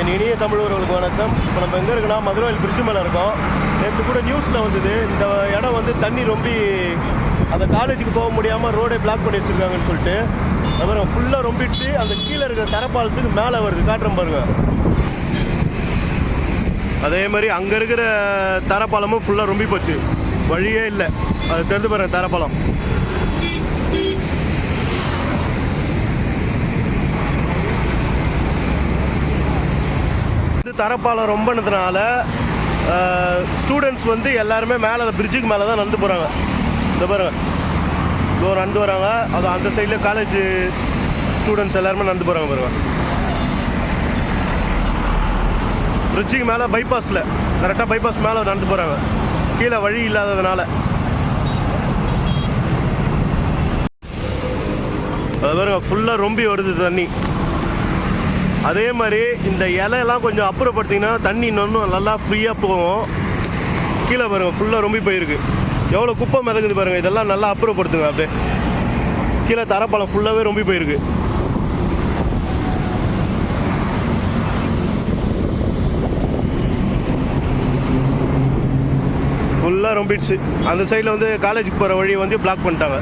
என் இனிய தமிழர்களுக்கு வணக்கம். இப்போ நம்ம எங்கே இருக்குன்னா மதுரையில் பிரிட்ஜு மேலே இருக்கோம். நேற்று கூட நியூஸில் வந்தது இந்த இடம் வந்து தண்ணி ரொம்ப அந்த காலேஜுக்கு போக முடியாமல் ரோடே பிளாக் பண்ணி வச்சுருக்காங்கன்னு சொல்லிட்டு அப்புறம் ஃபுல்லாக ரொம்பிடுச்சு. அந்த கீழே இருக்கிற தரப்பாலத்துக்கு மேலே வருது. காட்டுறேன் பாருங்க. அதே மாதிரி அங்கே இருக்கிற தரப்பாலமும் ஃபுல்லாக ரொம்பி போச்சு. வழியே இல்லை. அது தெரிஞ்சு பாருங்க தரப்பாலம். தரப்பாலம் ரொம்பனதுனால ஸ்டூடெண்ட்ஸ் வந்து எல்லாருமே மேலே அந்த பிரிட்ஜுக்கு மேலே தான் நடந்து போகிறாங்க இந்த பாருங்க. இதோ நடந்து வராங்க. அது அந்த சைடில் காலேஜ் ஸ்டூடெண்ட்ஸ் எல்லாருமே நடந்து போகிறாங்க பாருங்க. பிரிட்ஜுக்கு மேலே பைபாஸில் கரெக்டாக பைபாஸ் மேலே நடந்து போகிறாங்க கீழே வழி இல்லாததுனால. அது பாருங்க ஃபுல்லாக ரொம்பி வருது தண்ணி. அதே மாதிரி இந்த இலையெல்லாம் கொஞ்சம் அப்புறப்படுத்திங்கன்னா தண்ணி இன்னும் நல்லா ஃப்ரீயாக போகும். கீழே பாருங்கள் ஃபுல்லாக ரொம்ப போயிருக்கு. எவ்வளோ குப்பை மிதக்குது பாருங்கள் இதெல்லாம் நல்லா அப்புறப்படுத்துங்க அப்படியே. கீழே தரப்பழம் ஃபுல்லாகவே ரொம்ப போயிருக்கு. ஃபுல்லாக ரொம்பிடுச்சு. அந்த சைடில் வந்து காலேஜுக்கு போகிற வழி வந்து பிளாக் பண்ணிட்டாங்க.